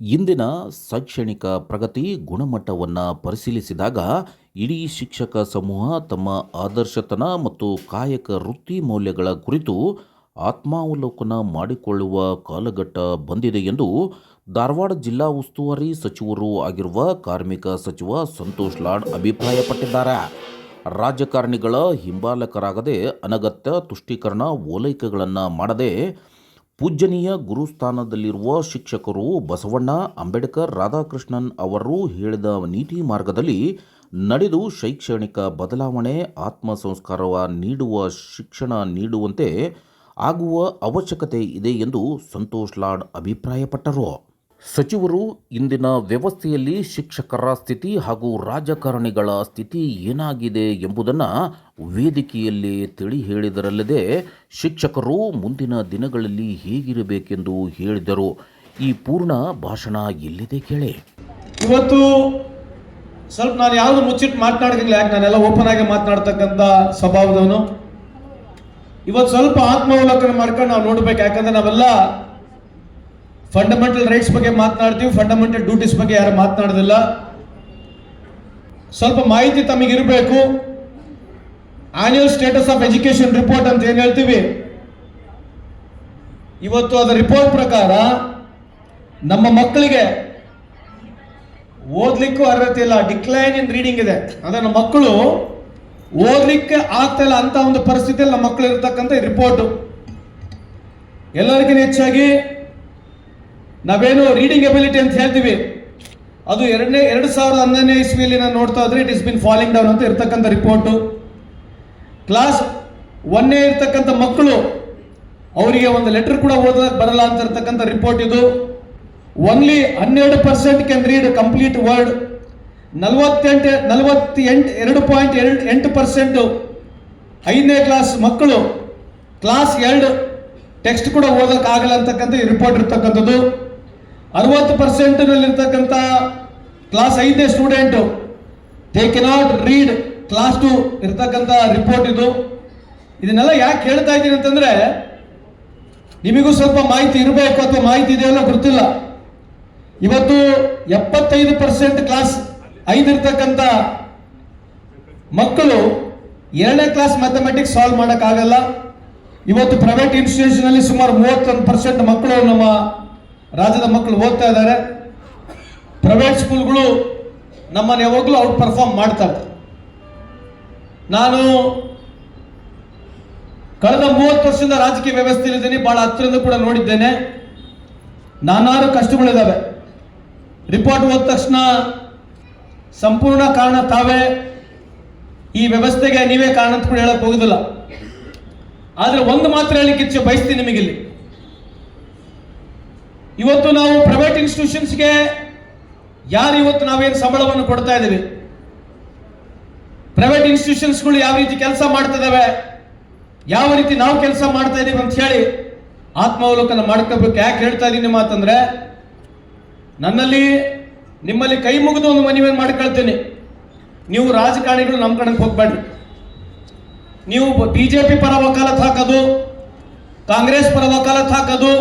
ಇಂದಿನ ಶೈಕ್ಷಣಿಕ ಪ್ರಗತಿ ಗುಣಮಟ್ಟವನ್ನು ಪರಿಶೀಲಿಸಿದಾಗ ಇಡೀ ಶಿಕ್ಷಕ ಸಮೂಹ ತಮ್ಮ ಆದರ್ಶತನ ಮತ್ತು ಕಾಯಕ ವೃತ್ತಿ ಮೌಲ್ಯಗಳ ಕುರಿತು ಆತ್ಮಾವಲೋಕನ ಮಾಡಿಕೊಳ್ಳುವ ಕಾಲಘಟ್ಟ ಬಂದಿದೆ ಎಂದು ಧಾರವಾಡ ಜಿಲ್ಲಾ ಉಸ್ತುವಾರಿ ಸಚಿವರೂ ಆಗಿರುವ ಕಾರ್ಮಿಕ ಸಚಿವ ಸಂತೋಷ್ ಲಾಡ್ ಅಭಿಪ್ರಾಯಪಟ್ಟಿದ್ದಾರೆ. ರಾಜಕಾರಣಿಗಳ ಹಿಂಬಾಲಕರಾಗದೆ ಅನಗತ್ಯ ತುಷ್ಟೀಕರಣ ಓಲೈಕೆಗಳನ್ನು ಮಾಡದೆ ಪೂಜ್ಯನೀಯ ಗುರುಸ್ಥಾನದಲ್ಲಿರುವ ಶಿಕ್ಷಕರು ಬಸವಣ್ಣ, ಅಂಬೇಡ್ಕರ್, ರಾಧಾಕೃಷ್ಣನ್ ಅವರು ಹೇಳಿದ ನೀತಿ ಮಾರ್ಗದಲ್ಲಿ ನಡೆದು ಶೈಕ್ಷಣಿಕ ಬದಲಾವಣೆ ಆತ್ಮ ಸಂಸ್ಕಾರವ ನೀಡುವ ಶಿಕ್ಷಣ ನೀಡುವಂತೆ ಆಗುವ ಅವಶ್ಯಕತೆ ಇದೆ ಎಂದು ಸಂತೋಷ್ ಲಾಡ್ ಅಭಿಪ್ರಾಯಪಟ್ಟರು. ಸಚಿವರು ಇಂದಿನ ವ್ಯವಸ್ಥೆಯಲ್ಲಿ ಶಿಕ್ಷಕರ ಸ್ಥಿತಿ ಹಾಗೂ ರಾಜಕಾರಣಿಗಳ ಸ್ಥಿತಿ ಏನಾಗಿದೆ ಎಂಬುದನ್ನು ವೇದಿಕೆಯಲ್ಲಿ ತಿಳಿ ಹೇಳಿದರಲ್ಲದೆ ಶಿಕ್ಷಕರು ಮುಂದಿನ ದಿನಗಳಲ್ಲಿ ಹೇಗಿರಬೇಕೆಂದು ಹೇಳಿದರು. ಈ ಪೂರ್ಣ ಭಾಷಣ ಎಲ್ಲಿದೆ ಕೇಳಿ. ಇವತ್ತು ಸ್ವಲ್ಪ ನಾನು ಯಾವುದು ಮುಚ್ಚಿಟ್ಟು ಮಾತನಾಡೋದಿಲ್ಲ, ಯಾಕೆ ನಾನೆಲ್ಲ ಓಪನ್ ಆಗಿ ಮಾತನಾಡ್ತಕ್ಕಂಥ ಸ್ವಭಾವದವನು. ಇವತ್ತು ಸ್ವಲ್ಪ ಆತ್ಮಾವಲೋಕನ ಮಾಡ್ಕೊಂಡು ನಾವು ನೋಡ್ಬೇಕು, ಯಾಕಂದ್ರೆ ನಾವೆಲ್ಲ ಫಂಡಮೆಂಟಲ್ ರೈಟ್ಸ್ ಬಗ್ಗೆ ಮಾತನಾಡ್ತೀವಿ ಫಂಡಮೆಂಟಲ್ ಡ್ಯೂಟೀಸ್ ಬಗ್ಗೆ ಯಾರು ಮಾತನಾಡೋದಿಲ್ಲ. ಸ್ವಲ್ಪ ಮಾಹಿತಿ ತಮಗಿರಬೇಕು annual status of education report ಅಂತ ಏನು ಹೇಳ್ತೀವಿ? ಇವತ್ತು ಅದರ ರಿಪೋರ್ಟ್ ಪ್ರಕಾರ ನಮ್ಮ ಮಕ್ಕಳಿಗೆ ಓದ್ಲಿಕ್ಕೂ ಅರ್ಹತೆ ಇಲ್ಲ ಡಿಕ್ಲೈನ್ ಇನ್ ರೀಡಿಂಗ್ ಇದೆ. ಅಂದ್ರೆ ನಮ್ಮ ಮಕ್ಕಳು ಓದ್ಲಿಕ್ಕೆ ಆಗ್ತಾ ಇಲ್ಲ ಅಂತ ಒಂದು ಪರಿಸ್ಥಿತಿಯಲ್ಲಿ ನಮ್ಮ ಮಕ್ಕಳು ಇರ್ತಕ್ಕಂಥ ರಿಪೋರ್ಟ್ ಎಲ್ಲರಿಗಿಂತ ಹೆಚ್ಚಾಗಿ ನಾವೇನು ರೀಡಿಂಗ್ ಎಬಿಲಿಟಿ ಅಂತ ಹೇಳ್ತೀವಿ. ಅದು ಎರಡನೇ, ಎರಡು ಸಾವಿರದ ಹನ್ನೊಂದನೇ ಇಸ್ವಿಯಲ್ಲಿ ನಾನು ನೋಡ್ತಾ ಇದ್ರೆ it is been falling down ಅಂತ ಇರ್ತಕ್ಕಂಥ ರಿಪೋರ್ಟು ಕ್ಲಾಸ್ ಒನ್ನೇ ಇರ್ತಕ್ಕಂಥ ಮಕ್ಕಳು, ಅವರಿಗೆ ಒಂದು ಲೆಟರ್ ಕೂಡ ಓದೋದಕ್ಕೆ ಬರಲ್ಲ ಅಂತ ಇರ್ತಕ್ಕಂಥ ರಿಪೋರ್ಟ್ ಇದು. ಓನ್ಲಿ ಹನ್ನೆರಡು percent can read complete word ನಲವತ್ತೆಂಟು ನಲವತ್ತೆಂಟು, ಎರಡು ಪಾಯಿಂಟ್ ಎರಡು, ಎಂಟು ಪರ್ಸೆಂಟು ಐದನೇ ಕ್ಲಾಸ್ ಮಕ್ಕಳು ಕ್ಲಾಸ್ ಎರಡು ಟೆಕ್ಸ್ಟ್ ಕೂಡ ಓದೋಕ್ಕಾಗಲ್ಲ ಅಂತಕ್ಕಂಥ ರಿಪೋರ್ಟ್ ಇರ್ತಕ್ಕಂಥದ್ದು. ಅರವತ್ತು ಪರ್ಸೆಂಟ್ನಲ್ಲಿರ್ತಕ್ಕಂಥ ಕ್ಲಾಸ್ ಐದನೇ student they cannot read class two ಇರ್ತಕ್ಕಂಥ ರಿಪೋರ್ಟ್ ಇದು. ಇದನ್ನೆಲ್ಲ ಯಾಕೆ ಹೇಳ್ತಾ ಇದ್ದೀನಿ ಅಂತಂದ್ರೆ, ನಿಮಗೂ ಸ್ವಲ್ಪ ಮಾಹಿತಿ ಇರಬೇಕು ಅಥವಾ ಮಾಹಿತಿ ಇದೆಯಲ್ಲ ಗೊತ್ತಿಲ್ಲ. ಇವತ್ತು ಎಪ್ಪತ್ತೈದು ಪರ್ಸೆಂಟ್ ಕ್ಲಾಸ್ ಐದಿರ್ತಕ್ಕಂಥ ಮಕ್ಕಳು ಎರಡನೇ ಕ್ಲಾಸ್ ಮ್ಯಾಥಮೆಟಿಕ್ಸ್ ಸಾಲ್ವ್ ಮಾಡೋಕ್ಕಾಗಲ್ಲ. ಇವತ್ತು ಪ್ರೈವೇಟ್ ಇನ್ಸ್ಟಿಟ್ಯೂಷನ್ ಅಲ್ಲಿ ಸುಮಾರು ಮೂವತ್ತೊಂದು ಪರ್ಸೆಂಟ್ ಮಕ್ಕಳು ನಮ್ಮ ರಾಜ್ಯದ ಮಕ್ಕಳು ಓದ್ತಾ ಇದ್ದಾರೆ. ಪ್ರೈವೇಟ್ ಸ್ಕೂಲ್ಗಳು ನಮ್ಮನ್ನು ಯಾವಾಗಲೂ ಔಟ್ ಪರ್ಫಾರ್ಮ್ ಮಾಡ್ತಾ ನಾನು ಕಳೆದ ಮೂವತ್ತು ವರ್ಷದಿಂದ ರಾಜಕೀಯ ವ್ಯವಸ್ಥೆಯಲ್ಲಿದ್ದೀನಿ, ಬಹಳ ಹತ್ತಿರದಿಂದ ಕೂಡ ನೋಡಿದ್ದೇನೆ. ನಾನಾರು ಕಷ್ಟಗಳಿದ್ದಾವೆ. ರಿಪೋರ್ಟ್ ಹೋದ ತಕ್ಷಣ ಸಂಪೂರ್ಣ ಕಾರಣ ತಾವೇ. ಈ ವ್ಯವಸ್ಥೆಗೆ ನೀವೇ ಕಾರಣ ಅಂತ ಕೂಡ ಹೇಳಕ್ ಹೋಗುದಿಲ್ಲ. ಆದರೆ ಒಂದು ಮಾತ್ರ ಹೇಳಿಕ್ಕೆ ಇಚ್ಛೆ ಬಯಸ್ತೀನಿ ನಿಮಗಿಲ್ಲಿ. ಇವತ್ತು ನಾವು ಪ್ರೈವೇಟ್ ಇನ್ಸ್ಟಿಟ್ಯೂಷನ್ಸ್ಗೆ ಯಾರು ಇವತ್ತು ನಾವೇನು ಸಂಬಳವನ್ನು ಕೊಡ್ತಾ ಇದ್ದೀವಿ? ಪ್ರೈವೇಟ್ ಇನ್ಸ್ಟಿಟ್ಯೂಷನ್ಸ್ಗಳು ಯಾವ ರೀತಿ ಕೆಲಸ ಮಾಡ್ತಿದ್ದಾವೆ ಯಾವ ರೀತಿ ನಾವು ಕೆಲಸ ಮಾಡ್ತಾ ಇದ್ದೀವಿ ಅಂತ ಹೇಳಿ ಆತ್ಮಾವಲೋಕನ ಮಾಡ್ಕೋಬೇಕು ಯಾಕೆ ಹೇಳ್ತಾ ಇದ್ದೀನಿ ಮಾತಂದ್ರೆ, ನನ್ನಲ್ಲಿ ನಿಮ್ಮಲ್ಲಿ ಕೈ ಮುಗಿದು ಒಂದು ಮನವಿಯನ್ನು ಮಾಡ್ಕೊಳ್ತೀನಿ. ನೀವು ರಾಜಕಾರಣಿಗಳು ನಮ್ಮ ಕಡೆಗೆ ಹೋಗ್ಬೇಡ್ರಿ. ನೀವು ಬಿಜೆಪಿ ಪರ ವಕಾಲತ್ ಹಾಕೋದು, ಕಾಂಗ್ರೆಸ್ ಪರ ವಕಾಲತ್ ಹಾಕೋದು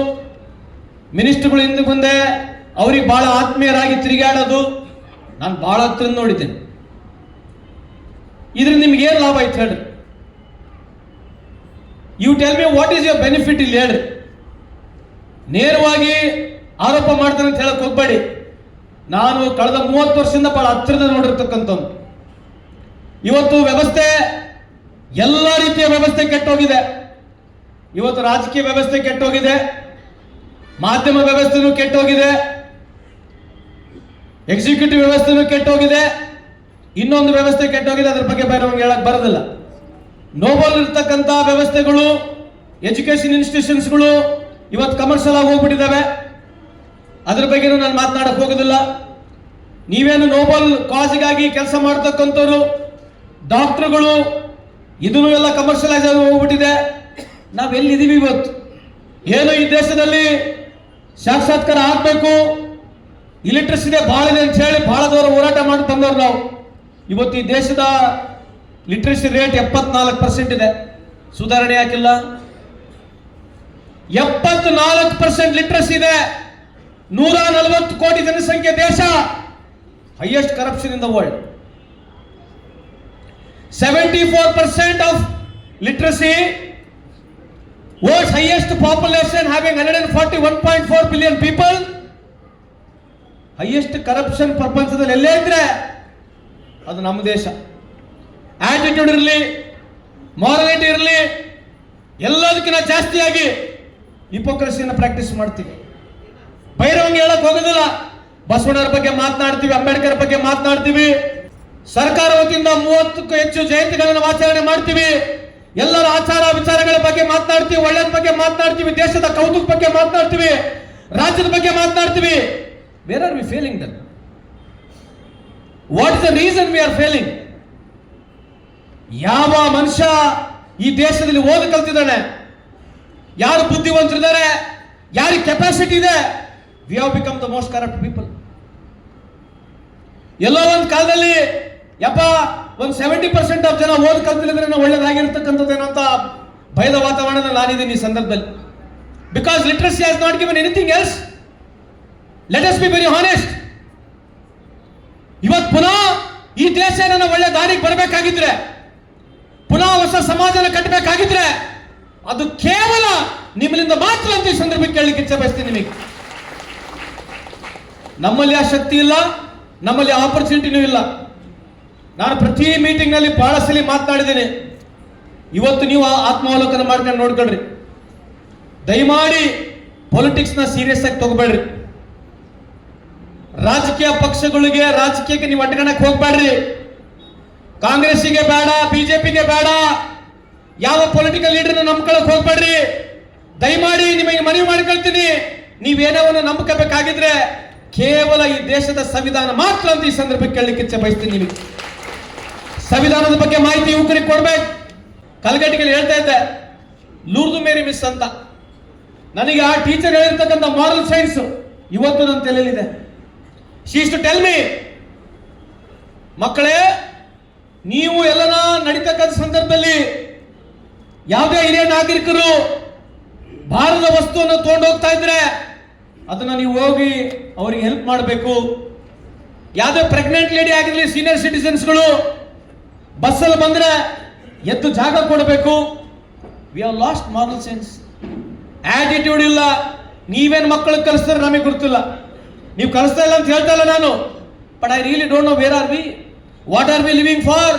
ಮಿನಿಸ್ಟರ್ಗಳು ಹಿಂದೆ ಮುಂದೆ ಅವ್ರಿಗೆ ಭಾಳ ಆತ್ಮೀಯರಾಗಿ ತಿರುಗಾಡೋದು ನಾನು ಭಾಳ ಹತ್ರ ನೋಡಿದ್ದೇನೆ. ಇದ್ರಿಂದ ನಿಮ್ಗೆ ಏನು ಲಾಭ ಆಯ್ತು ಹೇಳ್ರಿ? You tell me what is your benefit ಇಲ್ಲಿ ಹೇಳ್ರಿ. ನೇರವಾಗಿ ಆರೋಪ ಮಾಡ್ತಾನೆ ಅಂತ ಹೇಳಕ್ ಹೋಗ್ಬೇಡಿ. ನಾನು ಕಳೆದ ಮೂವತ್ತು ವರ್ಷದಿಂದ ಭಾಳ ಹತ್ತಿರದ ನೋಡಿರ್ತಕ್ಕಂಥವ್ನು. ಇವತ್ತು ವ್ಯವಸ್ಥೆ ಎಲ್ಲ ರೀತಿಯ ವ್ಯವಸ್ಥೆ ಕೆಟ್ಟೋಗಿದೆ. ಇವತ್ತು ರಾಜಕೀಯ ವ್ಯವಸ್ಥೆ ಕೆಟ್ಟೋಗಿದೆ. ಮಾಧ್ಯಮ ವ್ಯವಸ್ಥೆನೂ ಕೆಟ್ಟೋಗಿದೆ. ಎಕ್ಸಿಕ್ಯೂಟಿವ್ ವ್ಯವಸ್ಥೆನೂ ಕೆಟ್ಟೋಗಿದೆ. ಇನ್ನೊಂದು ವ್ಯವಸ್ಥೆ ಕೆಟ್ಟೋಗಿದೆ, ಅದ್ರ ಬಗ್ಗೆ ಬೇರೆ ಹೇಳಕ್ ಬರೋದಿಲ್ಲ. ನೋಬಲ್ ಇರ್ತಕ್ಕಂಥ ವ್ಯವಸ್ಥೆಗಳು ಎಜುಕೇಶನ್ ಇನ್ಸ್ಟಿಟ್ಯೂಷನ್ಸ್ಗಳು ಇವತ್ತು ಕಮರ್ಷಿಯಲ್ ಆಗಿ ಹೋಗ್ಬಿಟ್ಟಿದ್ದಾವೆ. ಅದ್ರ ಬಗ್ಗೆನೂ ನಾನು ಮಾತನಾಡಕ್ ಹೋಗೋದಿಲ್ಲ. ನೀವೇನು ನೋಬಲ್ ಕಾಸ್ಗಾಗಿ ಕೆಲಸ ಮಾಡ್ತಕ್ಕಂಥವ್ರು ಡಾಕ್ಟ್ರುಗಳು ಇದನ್ನು ಎಲ್ಲ ಕಮರ್ಷಿಯಲೈಸ್ ಆಗಿ ಹೋಗ್ಬಿಟ್ಟಿದೆ. ನಾವೆಲ್ಲಿದ್ದೀವಿ ಇವತ್ತು? ಏನು ಈ ದೇಶದಲ್ಲಿ ಸಾಕ್ಷಾತ್ಕಾರ ಆಗಬೇಕು. ಇಲೆಕ್ಟ್ರಿಸಿಟಿ ಭಾಳ ಇದೆ ಅಂತ ಹೇಳಿ ಭಾಳ ದೂರ ಹೋರಾಟ ಮಾಡಿ ತಂದವರು ನಾವು. ಇವತ್ತು ಈ ದೇಶದ ಲಿಟ್ರಸಿ ರೇಟ್ ಎಪ್ಪತ್ನಾಲ್ಕು ಪರ್ಸೆಂಟ್ ಇದೆ. ಸುಧಾರಣೆ ಯಾಕಿಲ್ಲ? ಎಪ್ಪತ್ನಾಲ್ಕು ಪರ್ಸೆಂಟ್ ಲಿಟ್ರಸಿ ಇದೆ. ನೂರ ನಲವತ್ತು ಕೋಟಿ ಜನಸಂಖ್ಯೆ ದೇಶ. Highest corruption in the world seventy four percent of literacy and forty one point four billion people highest corruption ಪ್ರಪಂಚದಲ್ಲಿ ಎಲ್ಲೇ ಇದ್ರೆ ಅದು ನಮ್ಮ ದೇಶ. ಆಟಿಟ್ಯೂಡ್ ಇರಲಿ ಮಾರಲಿಟಿ ಇರಲಿ, ಎಲ್ಲದಕ್ಕಿಂತ ಜಾಸ್ತಿಯಾಗಿ ಹಿಪೋಕ್ರಸಿಯನ್ನು ಪ್ರಾಕ್ಟೀಸ್ ಮಾಡ್ತೀವಿ. ಬೈರವಂಗೆ ಹೇಳಕ್ ಹೋಗೋದಿಲ್ಲ. ಬಸವಣ್ಣರ ಬಗ್ಗೆ ಮಾತನಾಡ್ತೀವಿ, ಅಂಬೇಡ್ಕರ್ ಬಗ್ಗೆ ಮಾತನಾಡ್ತೀವಿ. ಸರ್ಕಾರ ವತಿಯಿಂದ ಮೂವತ್ತಕ್ಕೂ ಹೆಚ್ಚು ಜಯಂತಿಗಳನ್ನು ಆಚರಣೆ ಮಾಡ್ತೀವಿ. ಎಲ್ಲರ ಆಚಾರ ವಿಚಾರಗಳ ಬಗ್ಗೆ ಮಾತನಾಡ್ತೀವಿ ಒಳ್ಳೆಯ ಬಗ್ಗೆ ಮಾತನಾಡ್ತೀವಿ, ದೇಶದ ಕೌತುಕ ಬಗ್ಗೆ ಮಾತನಾಡ್ತೀವಿ, ರಾಜ್ಯದ ಬಗ್ಗೆ ಮಾತನಾಡ್ತೀವಿ. Where are we failing then what is the reason we are failing ಯಾವ ಮನುಷ್ಯ ಈ ದೇಶದಲ್ಲಿ ಓದು ಕಲ್ತಿದ್ದಾನೆ? ಯಾರು ಬುದ್ಧಿವಂತರಿದ್ದಾರೆ? ಯಾರಿಗೆ ಕೆಪಾಸಿಟಿ ಇದೆ? We have become the most corrupt people ಎಲ್ಲೋ ಒಂದು ಕಾಲದಲ್ಲಿ ಯಪ್ಪ, ಒಂದು ಸೆವೆಂಟಿ ಪರ್ಸೆಂಟ್ ಆಫ್ ಜನ ಓದ್ ಕಲ್ತಿಲ್ಲದ್ರೆ ಒಳ್ಳೇದಾಗಿರ್ತಕ್ಕಂಥದ್ದೇನೋ ಅಂತ ಭಯದ ವಾತಾವರಣ ನಾನಿದ್ದೀನಿ ಈ ಸಂದರ್ಭದಲ್ಲಿ. Because literacy has not given anything else let us be very honest ಇವತ್ತು ಪುನಃ ಈ ದೇಶ ನನ್ನ ಒಳ್ಳೆ ದಾರಿಗೆ ಬರಬೇಕಾಗಿದ್ರೆ, ಪುನಃ ಹೊಸ ಸಮಾಜನ ಕಟ್ಟಬೇಕಾಗಿದ್ರೆ, ಅದು ಕೇವಲ ನಿಮ್ಮಲ್ಲಿಂದ ಮಾತ್ರ ಅಂತ ಈ ಸಂದರ್ಭಕ್ಕೆ ಕೇಳಲಿಕ್ಕೆ ಇಚ್ಛೆ ಬಯಸ್ತೀನಿ ನಿಮಗೆ. ನಮ್ಮಲ್ಲಿ ಆ ಶಕ್ತಿ ಇಲ್ಲ, ನಮ್ಮಲ್ಲಿ ಆಪರ್ಚುನಿಟಿನೂ ಇಲ್ಲ. ನಾನು ಪ್ರತಿ ಮೀಟಿಂಗ್ನಲ್ಲಿ ಬಹಳ ಸಲ ಮಾತನಾಡಿದ್ದೇನೆ. ಇವತ್ತು ನೀವು ಆತ್ಮಾವಲೋಕನ ಮಾಡ್ಕೊಂಡು ನೋಡ್ಕೊಳ್ರಿ. ದಯಮಾಡಿ ಪೊಲಿಟಿಕ್ಸ್ನ ಸೀರಿಯಸ್ ಆಗಿ ತಗೋಬೇಡ್ರಿ. ರಾಜಕೀಯ ಪಕ್ಷಗಳಿಗೆ ರಾಜಕೀಯಕ್ಕೆ ನೀವು ಅಡ್ಗಣಕ್ಕೆ ಹೋಗ್ಬೇಡ್ರಿ. ಕಾಂಗ್ರೆಸ್ಸಿಗೆ ಬೇಡ, ಬಿಜೆಪಿಗೆ ಬೇಡ, ಯಾವ ಪೊಲಿಟಿಕಲ್ ಲೀಡರ್ನ ನಂಬ್ಕೊಳಕ್ ಹೋಗ್ಬೇಡ್ರಿ. ದಯಮಾಡಿ ನಿಮಗೆ ಮನವಿ ಮಾಡ್ಕೊಳ್ತೀನಿ. ನೀವೇನವನ್ನು ನಂಬ್ಕೋಬೇಕಾಗಿದ್ರೆ ಕೇವಲ ಈ ದೇಶದ ಸಂವಿಧಾನ ಮಾತ್ರ ಅಂತ ಈ ಸಂದರ್ಭಕ್ಕೆ ಕೇಳಲಿಕ್ಕೆ ಬಯಸ್ತೀನಿ ನಿಮಗೆ. ಸಂವಿಧಾನದ ಬಗ್ಗೆ ಮಾಹಿತಿ ಯುವಕರಿಗೆ ಕೊಡ್ಬೇಕು. ಕಲ್ಗಟ್ಟಿಗೆ ಹೇಳ್ತಾ ಇದ್ದೆ, ಲೂರ್ದು ಮೇರಿ ಮಿಸ್ ಅಂತ. ನನಗೆ ಆ ಟೀಚರ್ ಹೇಳಿರ್ತಕ್ಕಂಥ ಮಾರಲ್ ಸೈನ್ಸ್ ಇವತ್ತು ನನ್ನ ತಲೆಯಲ್ಲಿದೆ. ಶೀಸ್ ಟು ಟೆಲ್ ಮಿ ಮಕ್ಕಳೇ, ನೀವು ಎಲ್ಲನ ನಡೀತಕ್ಕಂಥ ಸಂದರ್ಭದಲ್ಲಿ ಯಾವುದೇ ಹಿರಿಯ ನಾಗರಿಕರು ಭಾರತದ ವಸ್ತುವನ್ನು ತಗೊಂಡು ಹೋಗ್ತಾ ಇದ್ರೆ, ಅದನ್ನ ನೀವು ಹೋಗಿ ಅವರಿಗೆ ಹೆಲ್ಪ್ ಮಾಡಬೇಕು. ಯಾವುದೇ ಪ್ರೆಗ್ನೆಂಟ್ ಲೇಡಿ ಆಗಿರಲಿ ಸೀನಿಯರ್ ಸಿಟಿಸನ್ಸ್ಗಳು ಬಸ್ಸಲ್ಲಿ ಬಂದ್ರೆ ಎದ್ದು ಜಾಗ ಕೊಡಬೇಕು. We are lost moral sense attitude ಇಲ್ಲ. ನೀವೇನು ಮಕ್ಕಳಿಗೆ ಕಲಿಸ್ತಾರೆ ನಮಗೆ ಗೊತ್ತಿಲ್ಲ ನೀವು ಕಲಿಸ್ತಾ ಇಲ್ಲ ಅಂತ ಹೇಳ್ತಾ ಇಲ್ಲ ನಾನು. But I really don't know where are we what are we living for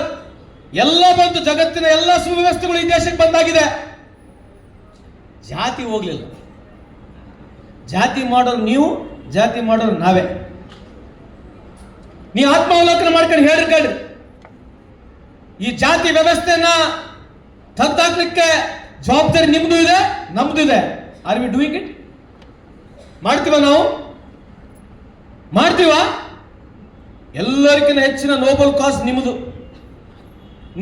ಎಲ್ಲ ಬಂತು ಜಗತ್ತಿನ ಎಲ್ಲ ಸುವ್ಯವಸ್ಥೆಗಳು ಈ ದೇಶಕ್ಕೆ ಬಂದಾಗಿದೆ. ಜಾತಿ ಹೋಗ್ಲಿಲ್ಲ. ಜಾತಿ ಮಾಡೋರು ನೀವು, ಜಾತಿ ಮಾಡೋರು ನಾವೇ. ನೀವು ಆತ್ಮಾವಲೋಕನ ಮಾಡ್ಕೊಂಡು ಹೇಳ್ರಿ ಕೇಳ್ರಿ. ಈ ಜಾತಿ ವ್ಯವಸ್ಥೆನ ತೆಗ್ದಾಕ್ಲಿಕ್ಕೆ ಜವಾಬ್ದಾರಿ ನಿಮ್ದು ಇದೆ, ನಮ್ದು ಇದೆ. ಆರ್ ವಿ ಡೂಯಿಂಗ್ ಇಟ್ ಮಾಡ್ತೀವ ನಾವು? ಮಾಡ್ತೀವ? ಎಲ್ಲರಿಗಿಂತ ಹೆಚ್ಚಿನ ನೋಬಲ್ ಕಾಸ್ ನಿಮ್ಮದು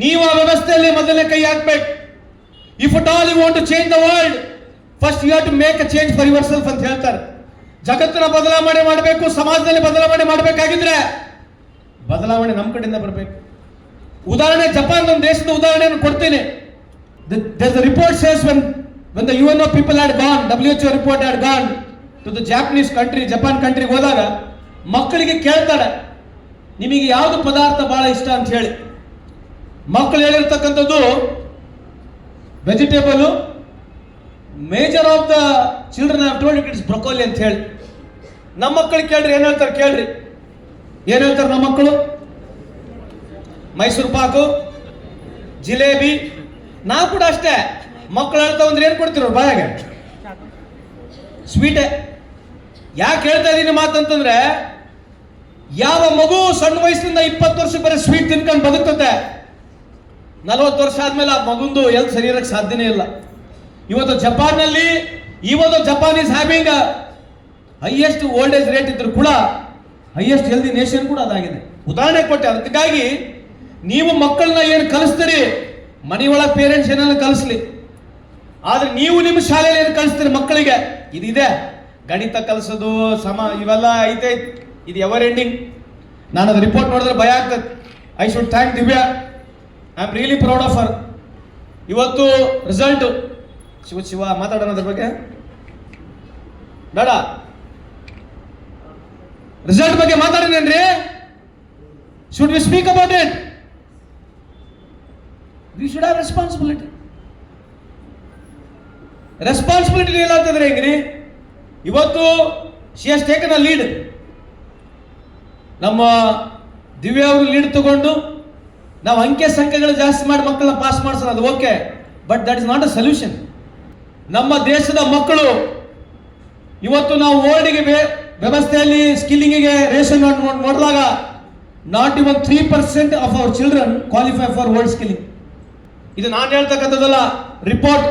ನೀವು ಆ ವ್ಯವಸ್ಥೆಯಲ್ಲಿ ಮೊದಲನೇ ಕೈ ಹಾಕ್ಬೇಕು. If at all you want to change the world first you have to make a change for yourself ಅಂತ ಹೇಳ್ತಾರೆ. ಜಗತ್ತಿನ ಬದಲಾವಣೆ ಮಾಡಬೇಕು, ಸಮಾಜದಲ್ಲಿ ಬದಲಾವಣೆ ಮಾಡಬೇಕಾಗಿದ್ರೆ ಬದಲಾವಣೆ ನಮ್ಮ ಕಡೆಯಿಂದ ಬರಬೇಕು. ಉದಾಹರಣೆ, ಜಪಾನ್ ಒಂದು ದೇಶದ ಉದಾಹರಣೆಯನ್ನು ಕೊಡ್ತೀನಿ. Report says when when the U N O people had gone W H report had gone to the Japanese country Japan ಕಂಟ್ರಿಗೆ ಹೋದಾಗ ಮಕ್ಕಳಿಗೆ ಕೇಳ್ತಾರೆ, ನಿಮಗೆ ಯಾವುದು ಪದಾರ್ಥ ಬಹಳ ಇಷ್ಟ ಅಂತ ಹೇಳಿ. ಮಕ್ಕಳು ಹೇಳಿರ್ತಕ್ಕಂಥದ್ದು vegetable major of the children have told it it's broccoli ಅಂತ ಹೇಳಿ. ನಮ್ಮ ಮಕ್ಕಳಿಗೆ ಕೇಳ್ರಿ, ಏನ್ ಹೇಳ್ತಾರೆ ಕೇಳ್ರಿ. ಏನ್ ಹೇಳ್ತಾರೆ ನಮ್ಮ ಮಕ್ಕಳು? ಮೈಸೂರು ಪಾಕು, ಜಿಲೇಬಿ, ನಾವು ಕೂಡ ಅಷ್ಟೇ. ಮಕ್ಕಳು ಹೇಳ್ತಾ ಅಂದ್ರೆ ಏನ್ ಕೊಡ್ತಿರೋ ಬಾಯಾಗೆ? ಸ್ವೀಟೇ ಯಾಕೆ ಹೇಳ್ತಾ ಇದ್ದೀನಿ ಮಾತಂತಂದ್ರೆ, ಯಾವ ಮಗು ಸಣ್ಣ ವಯಸ್ಸಿನಿಂದ ಇಪ್ಪತ್ತು ವರ್ಷ ಬರೀ ಸ್ವೀಟ್ ತಿನ್ಕೊಂಡು ಬದುಕುತ್ತೆ? ನಲವತ್ತು ವರ್ಷ ಆದ್ಮೇಲೆ ಆ ಮಗುಂದು ಎಲ್ ಸರಿಯಕ್ಕೆ ಸಾಧ್ಯನೇ ಇಲ್ಲ. ಇವತ್ತು ಜಪಾನ್ನಲ್ಲಿ, ಇವತ್ತು Japan is having highest old age rate ಇದ್ರು ಕೂಡ ಹೈಯೆಸ್ಟ್ ಹೆಲ್ದಿ ನೇಷನ್ ಕೂಡ ಅದಾಗಿದೆ. ಉದಾಹರಣೆ ಕೊಟ್ಟೆ, ಅದಕ್ಕಾಗಿ ನೀವು ಮಕ್ಕಳನ್ನ ಏನು ಕಲಿಸ್ತೀರಿ? ಮನೆಯೊಳಗೆ ಪೇರೆಂಟ್ಸ್ ಏನನ್ನ ಕಲಿಸ್ಲಿ? ಆದ್ರೆ ನೀವು ನಿಮ್ಮ ಶಾಲೆಯಲ್ಲಿ ಏನು ಕಲಿಸ್ತೀರಿ ಮಕ್ಕಳಿಗೆ? ಇದಿದೆ. ಗಣಿತ ಕಲಿಸೋದು, ಸಮ, ಇವೆಲ್ಲ ಐತೆ. ಇದು ಎವರ್ ಎಂಡಿಂಗ್ ನಾನು ಅದು ರಿಪೋರ್ಟ್ ನೋಡಿದ್ರೆ ಭಯ ಆಗ್ತದೆ. I should thank Divya. I am really proud of her ಇವತ್ತು ರಿಸಲ್ಟ್ ಶಿವ ಶಿವ, ಮಾತಾಡೋಣ ಅದ್ರ ಬಗ್ಗೆ. ಬೇಡ. ರಿಸಲ್ಟ್ ಬಗ್ಗೆ ಮಾತಾಡಿನೇನ್ರಿ should we speak about it we should have responsibility responsibility ಇಲ್ಲ ಅಂತಂದ್ರೆ ಹೆಂಗ್ರಿ? ಇವತ್ತು she has taken a lead ನಮ್ಮ ದಿವ್ಯ ಅವರು ಲೀಡ್ ತಗೊಂಡು ನಾವು ಅಂಕೆ ಸಂಖ್ಯೆಗಳು ಜಾಸ್ತಿ ಮಾಡಿ ಮಕ್ಕಳನ್ನ ಪಾಸ್ ಮಾಡಿಸೋಣ, ಅದು okay but that is not a solution ನಮ್ಮ ದೇಶದ ಮಕ್ಕಳು ಇವತ್ತು ನಾವು ಓಲ್ಡಿಗೆ ವ್ಯವಸ್ಥೆಯಲ್ಲಿ ಸ್ಕಿಲ್ಲಿಂಗಿಗೆ ರೇಷನ್ ನೋಡಿದಾಗ not even three percent of our children qualify for world skilling ಇದು ನಾನು ಹೇಳ್ತಕ್ಕಂಥದ್ದಲ್ಲ ರಿಪೋರ್ಟ್